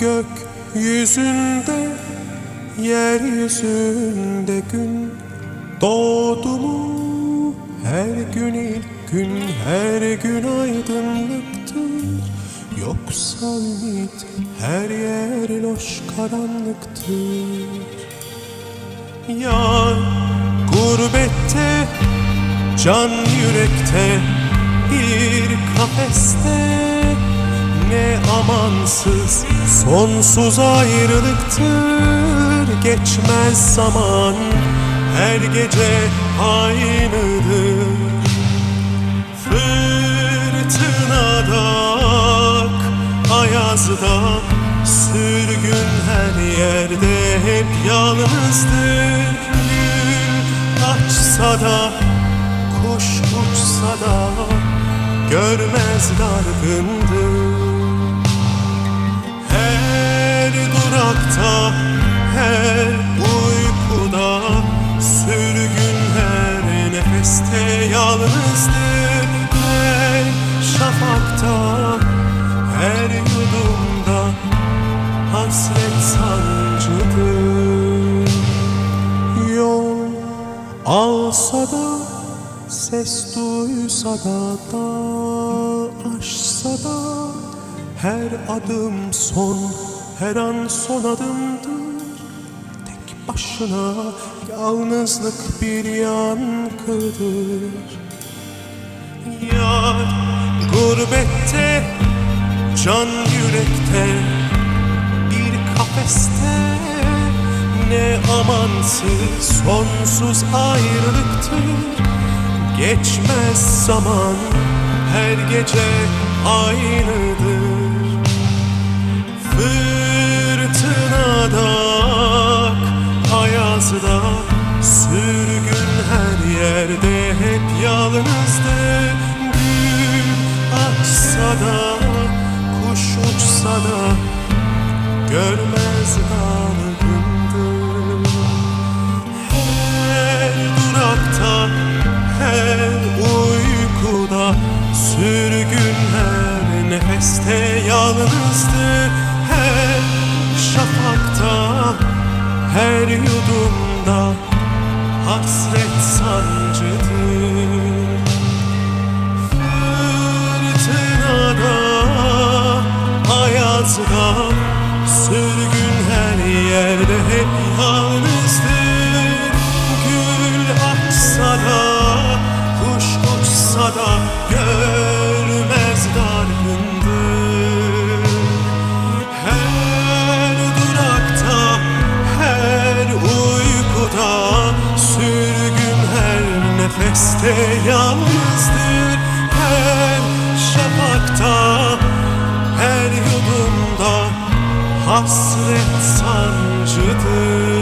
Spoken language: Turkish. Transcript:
Gökyüzünde, yeryüzünde gün. Doğdu mu her gün ilk gün Her gün aydınlıktır. Yoksa ümit her yer loş karanlıktır. Yar gurbette Can yürekte bir kafeste Ne amansız sonsuz ayrılıktır Geçmez zaman her gece aynıdır. Fırtınada, ayazda Sürgün her yerde hep yalnızdır. Gül açsa da, kuş uçsa da Görmez dargındır Her durakta, her uykuda Sürgün her nefeste yalnızdır. Her şafakta, her yudumda Hasret sancıdır. Yol alsa da Ses duysa da da aşsa da Her adım son, her an son adımdır. Tek başına yalnızlık bir yankıdır. Yar gurbette, can yürekte Bir kafeste ne amansız sonsuz ayrılıktır. Geçmez zaman her gece aynıdır Fırtınada, ayazda Sürgün her yerde hep yalnızdır Gül açsa da, kuş uçsa da Görmez dargındır Her durakta, her uykuda Sürgün her nefeste yalnızdır Her şafakta, her yudumda Hasret sancıdır. Fırtınada, ayazda nefeste yalnızdır. Her şafakta, her yudumda Hasret sancıdır